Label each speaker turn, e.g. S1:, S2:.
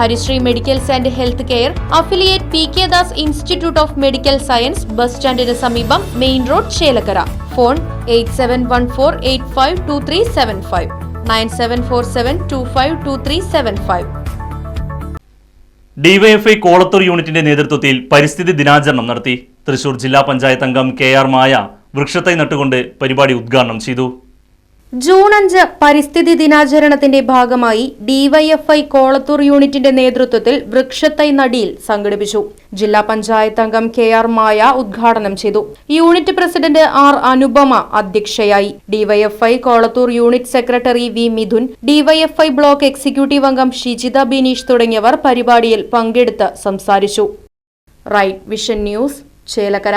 S1: Harisree medicals and health care affiliate P K Das institute of medical science bus സ്റ്റാൻഡിന് സമീപം main road Chelakkara. Phone eight seven one four eight five two three seven five. Nine seven four seven two five two three seven five.
S2: DYFI Kolathur യൂണിറ്റിന്റെ നേതൃത്വത്തിൽ പരിസ്ഥിതി ദിനാചരണം നടത്തി. തൃശൂർ ജില്ലാ പഞ്ചായത്ത് അംഗം K R മായ വൃക്ഷത്തൈ നട്ടുകൊണ്ട് പരിപാടി ഉദ്ഘാടനം ചെയ്തു.
S1: ജൂൺ അഞ്ച് പരിസ്ഥിതി ദിനാചരണത്തിന്റെ ഭാഗമായി ഡിവൈഎഫ്ഐ കോളത്തൂർ യൂണിറ്റിന്റെ നേതൃത്വത്തിൽ വൃക്ഷത്തൈ നടിയിൽ സംഘടിപ്പിച്ചു. ജില്ലാ പഞ്ചായത്ത് അംഗം കെ ആർ മായ ഉദ്ഘാടനം ചെയ്തു. യൂണിറ്റ് പ്രസിഡന്റ് ആർ അനുപമ അധ്യക്ഷയായി. DYFI Kolathur unit secretary V Mithun DYFI block executive അംഗം ഷിജിത ബിനീഷ് തുടങ്ങിയവർ പരിപാടിയിൽ പങ്കെടുത്ത് സംസാരിച്ചു. Right Vision News Chelakkara.